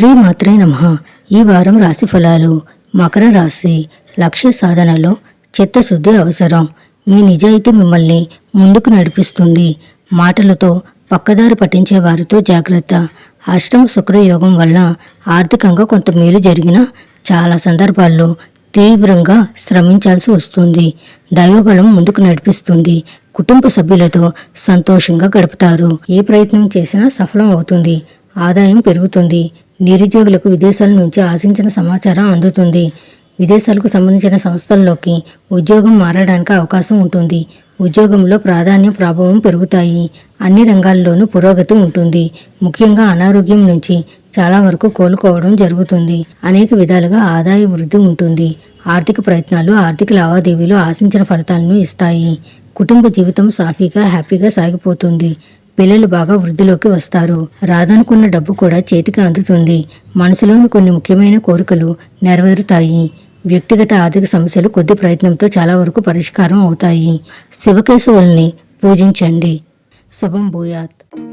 శ్రీ మాత్రే నమ. ఈ వారం రాశి ఫలాలు మకర రాశి లక్ష్య సాధనలో చిత్తశుద్ధి అవసరం. మీ నిజాయితీ మిమ్మల్ని ముందుకు నడిపిస్తుంది. మాటలతో పక్కదారి పట్టించే వారితో జాగ్రత్త. అష్టమ శుక్రయోగం వల్ల ఆర్థికంగా కొంత మేలు జరిగిన చాలా సందర్భాల్లో తీవ్రంగా శ్రమించాల్సి వస్తుంది. దైవబలం ముందుకు నడిపిస్తుంది. కుటుంబ సభ్యులతో సంతోషంగా గడుపుతారు. ఏ ప్రయత్నం చేసినా సఫలం అవుతుంది. ఆదాయం పెరుగుతుంది. నిరుద్యోగులకు విదేశాల నుంచి ఆశించిన సమాచారం అందుతుంది. విదేశాలకు సంబంధించిన సంస్థల్లోకి ఉద్యోగం మారడానికి అవకాశం ఉంటుంది. ఉద్యోగంలో ప్రాధాన్య ప్రభావం పెరుగుతాయి. అన్ని రంగాల్లోనూ పురోగతి ఉంటుంది. ముఖ్యంగా అనారోగ్యం నుంచి చాలా వరకు కోలుకోవడం జరుగుతుంది. అనేక విధాలుగా ఆదాయ వృద్ధి ఉంటుంది. ఆర్థిక ప్రయత్నాలు ఆర్థిక లావాదేవీలు ఆశించిన ఫలితాలను ఇస్తాయి. కుటుంబ జీవితం సాఫీగా హ్యాపీగా సాగిపోతుంది. పిల్లలు బాగా వృద్ధిలోకి వస్తారు. రాదనుకున్న డబ్బు కూడా చేతికి అందుతుంది. మనసులోని కొన్ని ముఖ్యమైన కోరికలు నెరవేరుతాయి. వ్యక్తిగత ఆర్థిక సమస్యలు కొద్ది ప్రయత్నంతో చాలా వరకు పరిష్కారం అవుతాయి. శివకేశవుల్ని పూజించండి. శుభం భూయాత్.